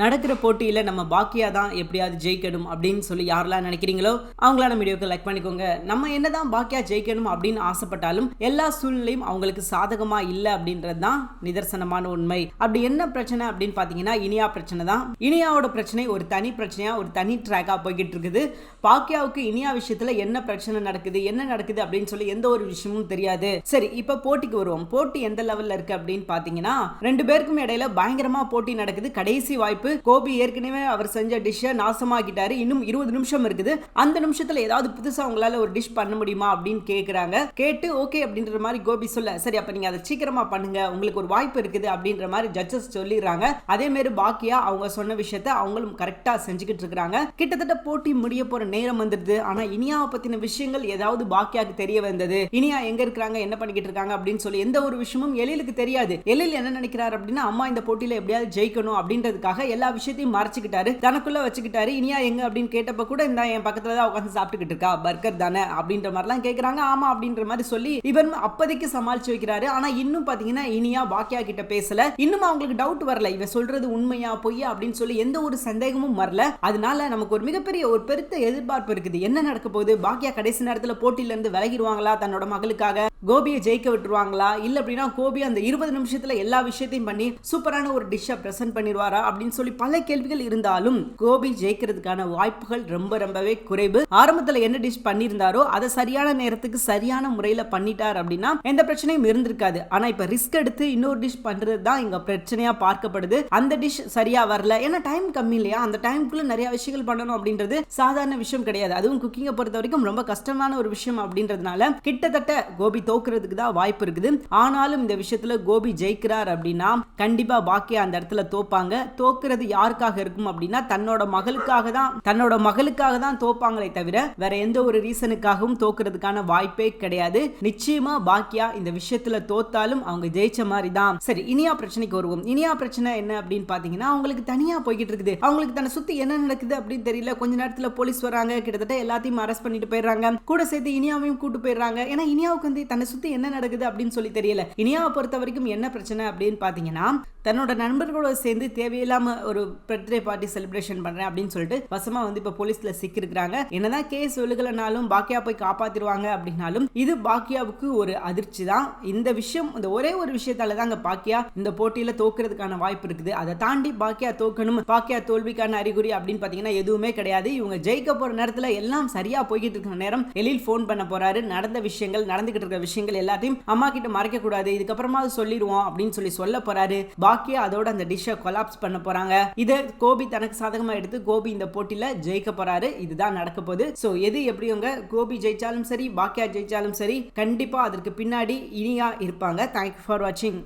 நடக்கிற போட்டியில் நம்ம பாக்கியா தான் எப்படியாவது ஜெயிக்கணும் அப்படின்னு சொல்லி யாரெல்லாம் நினைக்கிறீங்களோ அவங்களான வீடியோக்கு லைக் பண்ணிக்கோங்க. நம்ம என்னதான் பாக்கியா ஜெயிக்கணும் அப்படின்னு ஆசைப்பட்டாலும் எல்லா சூழ்நிலையும் அவங்களுக்கு சாதகமா இல்லை அப்படின்றது தான் நிதர்சனமான உண்மை. அப்படி என்ன பிரச்சனை அப்படின்னு பார்த்தீங்கன்னா இனியா பிரச்சனை தான். இனியாவோட பிரச்சனை ஒரு தனி பிரச்சனையா ஒரு தனி ட்ராக்காக போய்கிட்டு இருக்குது. பாக்கியாவுக்கு இனியா விஷயத்துல என்ன பிரச்சனை நடக்குது என்ன நடக்குது அப்படின்னு சொல்லி எந்த ஒரு விஷயமும் தெரியாது. சரி இப்ப போட்டிக்கு வருவோம். போட்டி எந்த லெவல்ல இருக்கு அப்படின்னு பாத்தீங்கன்னா ரெண்டு பேருக்கும் இடையில பயங்கரமா போட்டி நடக்குது. கடைசி வாய்ப்பு கோபி ஏற்கனவே அவர் செஞ்ச டிஷ்ஷை நாசமாக்கிட்டாரு. இன்னும் இருபது நிமிஷம் இருக்குது. அந்த நிமிஷத்துல ஏதாவது புதுசா உங்களால ஒரு டிஷ் பண்ண முடியுமா அப்படின்னு கேட்குறாங்க கேட்டு ஓகே அப்படின்ற மாதிரி கோபி சொல்ல சரி அப்ப நீங்க அதை சீக்கிரமா பண்ணுங்க. உங்களுக்கு ஒரு வாய்ப்பு இருக்குது. அப்படின்ற மாதிரி ஜட்ஜஸ் சொல்லிடுறாங்க. அதே மாதிரி பாக்கியா அவங்க சொன்ன விஷயத்த அவங்களும் கரெக்டா செஞ்சுக்கிட்டு இருக்காங்க கிட்டத்தட்ட போட்டி முடிய போற நேரம் வந்துடுது. ஆனா இனியாவை பத்தின விஷயங்கள் ஏதாவது பாக்கியாக்கு தெரிய வந்தது. இனியா எங்க இருக்கிறாங்க? என்ன பண்ணிக்கிட்டு இருக்காங்க? அப்படின்னு சொல்லி எந்த ஒரு விஷயமும் எழிலுக்கு தெரியாது. எழில் என்ன நினைக்கிறார் அப்படின்னா அம்மா இந்த போட்டியில எப்படியாவது ஜெயிக்கணும் அப்படின்றதுக்காக எல்லா விஷயத்தையும் மறைச்சுக்கிட்டாரு. தனக்குள்ள வச்சுக்கிட்டாரு. இனியா எங்க அப்படின்னு கேட்டப்ப கூட இந்த என் பக்கத்துல தான் உட்காந்து சாப்பிட்டுக்கிட்டு இருக்கா. பர்கர் தானே அப்படின்ற மாதிரிலாம் கேக்குறாங்க. ஆமா அப்படின்ற மாதிரி சொல்லி இவன் அப்போதைக்கு சமாளிச்சு வைக்கிறாரு. ஆனா இன்னும் பாத்தீங்கன்னா இனியா பாக்கியா கிட்ட பேசல. இன்னும் அவங்களுக்கு டவுட் வரல. இவன் சொல்றது உண்மையா பொய்யா அப்படின்னு சொல்லி எந்த ஒரு சந்தேகமும் வரல. அதனால நமக்கு ஒரு மிகப்பெரிய ஒரு பெருத்த எதிர்பார்ப்பு இருக்குது. என்ன நடக்க போகுது? பாக்கியா கடைசி நேரத்துல போட்டியில இருந்து விலகிடுவாங்களா தன்னோட மகளுக்காக? கோபியை ஜெயிக்க விட்டுருவாங்களா? இல்ல அப்படின்னா கோபி அந்த இருபது நிமிஷத்துல எல்லா விஷயத்தையும் பண்ணி சூப்பரான ஒரு டிஷ்ஷை பிரசன்ட் பண்ணிடுவாரா அப்படின்னு சொல்லி பல கேள்விகள் இருந்தாலும் கோபி ஜெயிக்கிறதுக்கான வாய்ப்புகள் ரொம்ப ரொம்பவே குறைவு. ஆரம்பத்துல என்ன டிஷ் பண்ணியிருந்தாரோ அதை சரியான நேரத்துக்கு சரியான முறையில பண்ணிட்டார் அப்படின்னா எந்த பிரச்சனையும் இருந்திருக்காது. ஆனா இப்ப ரிஸ்க் எடுத்து இன்னொரு டிஷ் பண்றது தான் இங்க பிரச்சனையா பார்க்கப்படுது. அந்த டிஷ் சரியா வரல. ஏன்னா டைம் கம்மி இல்லையா? அந்த டைம்குள்ள நிறைய விஷயங்கள் பண்ணணும் அப்படின்றது சாதாரண விஷயம் கிடையாது. அதுவும் குக்கிங்கை பொறுத்த வரைக்கும் ரொம்ப கஷ்டமான ஒரு விஷயம் அப்படின்றதுனால கிட்டத்தட்ட கோபி தோக்குறதுக்கு தான் வாய்ப்பு இருக்குது. ஆனாலும் இந்த விஷயத்துல கோபி ஜெயிக்கிறார் அப்படின்னா கண்டிப்பா பாக்கியா அந்த இடத்துல தோப்பாங்க. தோக்கு தோக்குறது யாருக்காக இருக்கும் அப்படின்னா தன்னோட மகளுக்காக தான் தன்னோட மகளுக்காக தான் தோப்பாங்களே தவிர வேற எந்த ஒரு ரீசனுக்காகவும் தோக்குறதுக்கான வாய்ப்பே கிடையாது. நிச்சயமா பாக்கியா இந்த விஷயத்துல தோத்தாலும் அவங்க ஜெயிச்ச மாதிரி தான். சரி இனியா பிரச்சனைக்கு வருவோம். இனியா பிரச்சனை என்ன அப்படின்னு பாத்தீங்கன்னா அவங்களுக்கு தனியா போய்கிட்டு இருக்குது. அவங்களுக்கு தன்னை சுத்தி என்ன நடக்குது அப்படின்னு தெரியல. கொஞ்ச நேரத்துல போலீஸ் வராங்க கிட்டத்தட்ட எல்லாத்தையும் அரெஸ்ட் பண்ணிட்டு போயிடுறாங்க. கூட சேர்த்து இனியாவையும் கூட்டு போயிடுறாங்க. ஏன்னா இனியாவுக்கு வந்து தன்னை சுத்தி என்ன நடக்குது அப்படின்னு சொல்லி தெரியல. இனியாவை பொறுத்த வரைக்கும் என்ன பிரச்சனை அப்படின்னு பாத்தீங்கன்னா தன்னோட நண்பர்களோட சேர்ந்து தேவையில்லாம ஒரு பர்த்டே பார்ட்டி செலிப்ரேஷன் பண்றேன் அப்படின்னு சொல்லிட்டு வசமா வந்து இப்போ போலீஸ்ல சிக்கிருக்கிறாங்க. என்னதான் கேஸ் விழுகலனாலும் பாக்கியா போய் காப்பாற்றிடுவாங்க அப்படின்னாலும் இது பாக்கியாவுக்கு ஒரு அதிர்ச்சி தான். இந்த விஷயம் இந்த ஒரே ஒரு விஷயத்தால தாங்க பாக்கியா இந்த போட்டியில தோக்குறதுக்கான வாய்ப்பு இருக்குது. அதை தாண்டி பாக்கியா தோக்கணும் பாக்கியா தோல்விக்கான அறிகுறி அப்படின்னு பாத்தீங்கன்னா எதுவுமே கிடையாது. இவங்க ஜெயிக்க போற நேரத்துல எல்லாம் சரியா போய்கிட்டு இருக்கிற நேரம் எழில் ஃபோன் பண்ண போறாரு. நடந்த விஷயங்கள் நடந்துகிட்டு இருக்கிற விஷயங்கள் எல்லாத்தையும் அம்மா கிட்ட மறைக்க கூடாது இதுக்கப்புறமா சொல்லிடுவோம் அப்படின்னு சொல்லி சொல்ல போறாரு. பாக்கியா அதோட அந்த டிஷ்ஷை கொலாப்ஸ் பண்ண போறாங்க. இதை கோபி தனக்கு சாதகமா எடுத்து கோபி இந்த போட்டியில ஜெயிக்க போறாரு. இதுதான் நடக்க போகுது. ஸோ எது எப்படிங்க கோபி ஜெயிச்சாலும் சரி பாக்கியா ஜெயிச்சாலும் சரி கண்டிப்பா அதற்கு பின்னாடி இனியா இருப்பாங்க. தேங்க்யூ ஃபார் வாட்சிங்